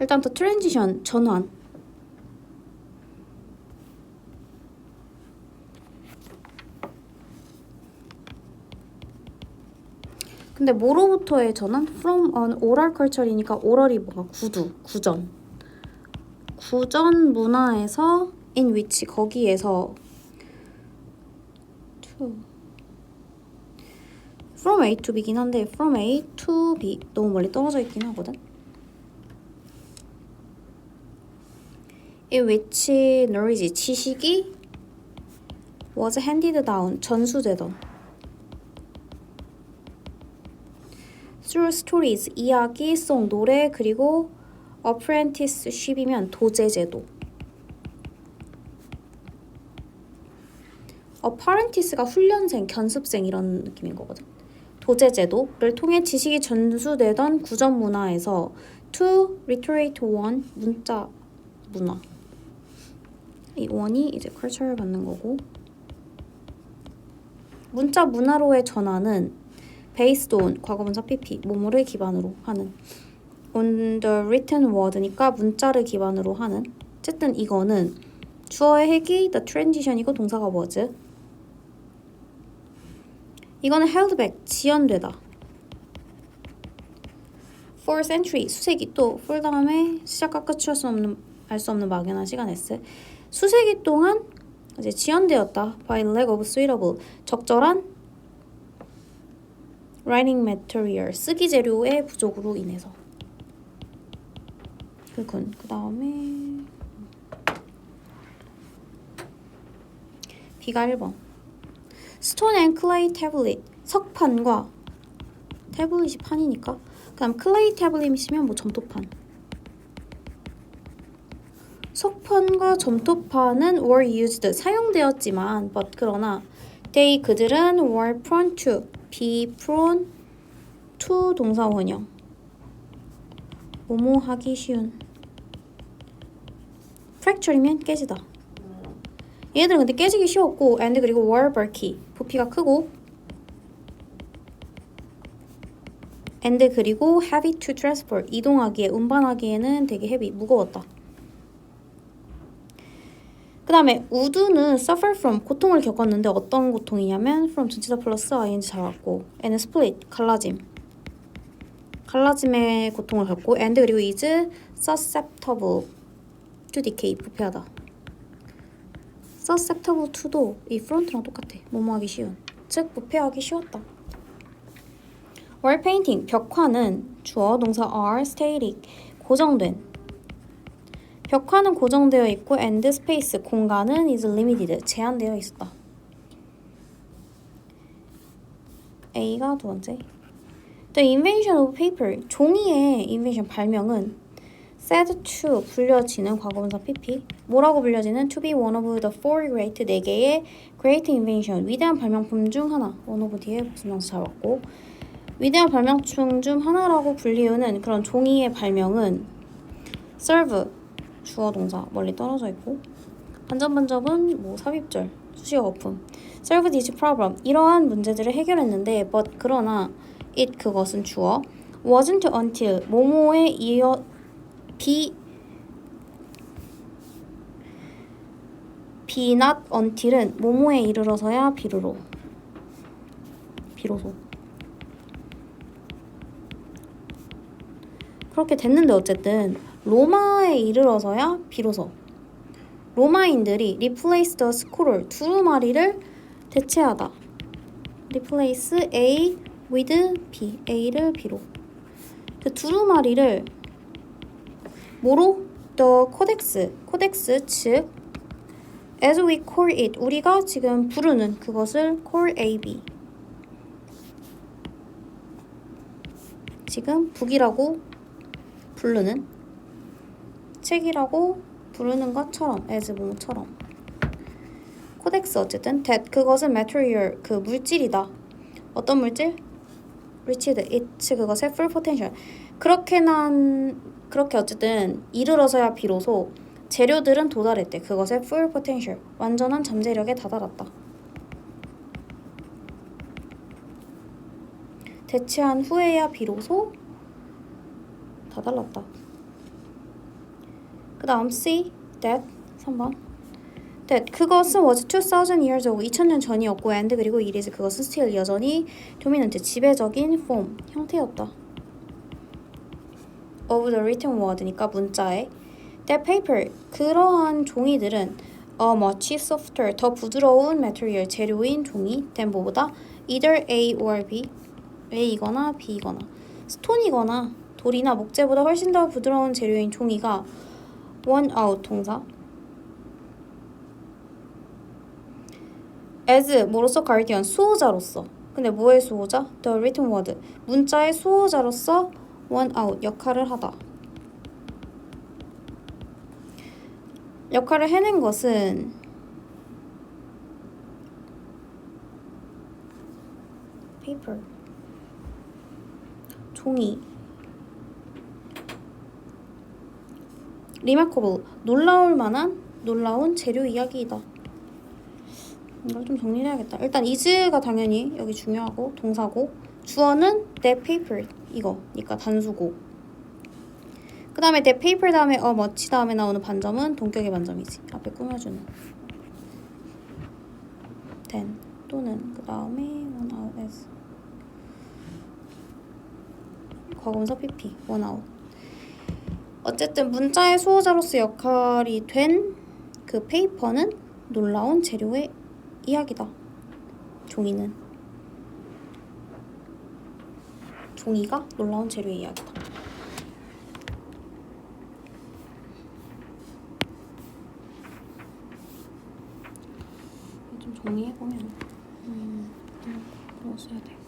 일단 더 트랜지션 전환. 근데 뭐로부터의 전환? From an oral culture이니까 oral이 뭐가 구두, 구전. 구전 문화에서 in which 거기에서 to from A to B긴 한데 from A to B 너무 멀리 떨어져 있긴 하거든. In which knowledge 지식이 was handed down 전수되던 through stories 이야기 송 노래 그리고 apprenticeship이면 도제제도 apprentice가 훈련생, 견습생 이런 느낌인 거거든. 도제제도를 통해 지식이 전수되던 구전 문화에서 to literate one 문자 문화 이 원이 이제 컬처를 받는 거고. 문자 문화로의 전환은 based on 과거분사 pp 뭐뭐를 기반으로 하는. on the written word니까 문자를 기반으로 하는. 어쨌든 이거는 주어의 핵이 the transition이고 동사가 was. 이거는 held back 지연되다. for century 수세기 또 for 다음에 시작과 끝을 수 없는 알 수 없는 막연한 시간 S 수세기 동안 이제 지연되었다. By lack of suitable. 적절한 writing material 쓰기 재료의 부족으로 인해서. 그건 그 다음에 B가 1번. Stone and clay tablet. 석판과 태블릿이 판이니까. 그다음 클레이 태블릿이면 뭐 점토판 석판과 점토판은 were used 사용되었지만 but 그러나 they 그들은 were prone to be prone to 동사 원형 뭐뭐 하기 쉬운 fracture이면 깨지다 얘들은 근데 깨지기 쉬웠고 and 그리고 were bulky 부피가 크고 and 그리고 heavy to transport 이동하기에 운반하기에는 되게 heavy 무거웠다. 그 다음에 우드는 suffer from 고통을 겪었는데 어떤 고통이냐면 from 전치사 플러스 ing 잡았고 and split 갈라짐 갈라짐의 고통을 겪고 and 그리고 is susceptible to decay 부패하다 susceptible to도 이 front랑 똑같아 뭐뭐하기 쉬운 즉 부패하기 쉬웠다 wall painting 벽화는 주어 동사 are static 고정된 벽화는 고정되어 있고 and space 공간은 is limited 제한되어 있었다. A가 두 번째. The invention of paper 종이의 invention 발명은 said to 불려지는 과거분사 PP 뭐라고 불려지는 to be one of the four great 네 개의 great invention 위대한 발명품 중 하나 one of 뒤에 명사 잡았고 위대한 발명품 중 하나라고 불리우는 그런 종이의 발명은 serve 주어 동사 멀리 떨어져 있고 반전 반접은 뭐 삽입절 수식어 거품 serve this problem. 이러한 문제들을 해결했는데 but 그러나 it 그것은 주어 wasn't until 뭐뭐에 이어 be not until은 뭐뭐에 이르러서야 비로로 비로소. 그렇게 됐는데 어쨌든 로마에 이르러서야 비로소 로마인들이 replace the scroll 두루마리를 대체하다. replace A with B, A를 B로. 그 두루마리를 뭐로? the codex, codex 즉 as we call it 우리가 지금 부르는 그것을 call AB. 지금 북이라고 부르는 책이라고 부르는 것처럼 as 뭐처럼. 코덱스 어쨌든 that 그것은 material 그 물질이다. 어떤 물질? reached it 그것의 full potential. 그렇게 난 그렇게 어쨌든 이르러서야 비로소 재료들은 도달했대. 그것의 full potential. 완전한 잠재력에 다다랐다. 대체한 후에야 비로소 다달랐다 그 다음 C that 3번 that 그것은 was 2000 years ago 2000년 전이었고 and 그리고 it is 그것은 still 여전히 dominant 지배적인 form 형태였다 of the written word니까 문자에 that paper 그러한 종이들은 a much softer 더 부드러운 material 재료인 종이 than 뭐보다 either A or B A이거나 B이거나 스톤이거나 돌이나 목재보다 훨씬 더 부드러운 재료인 종이가 one out 동사 as 뭐로서 guardian 수호자로서 근데 뭐의 수호자? the written word 문자의 수호자로서 one out 역할을 하다 역할을 해낸 것은 paper 종이 remarkable 놀라울 만한 놀라운 재료 이야기이다. 이걸 좀 정리해야겠다. 일단 is가 당연히 여기 중요하고 동사고 주어는 that paper 이거니까 단수고. 그 다음에 that paper 다음에 어 much 다음에 나오는 반점은 동격의 반점이지. 앞에 꾸며주는. then 또는 그 다음에 one out as. 과거분사 pp one out 어쨌든 문자의 수호자로서 역할이 된 그 페이퍼는 놀라운 재료의 이야기다. 종이는 종이가 놀라운 재료의 이야기다. 좀 정리해 보면 음, 음, 뭐 써야 돼?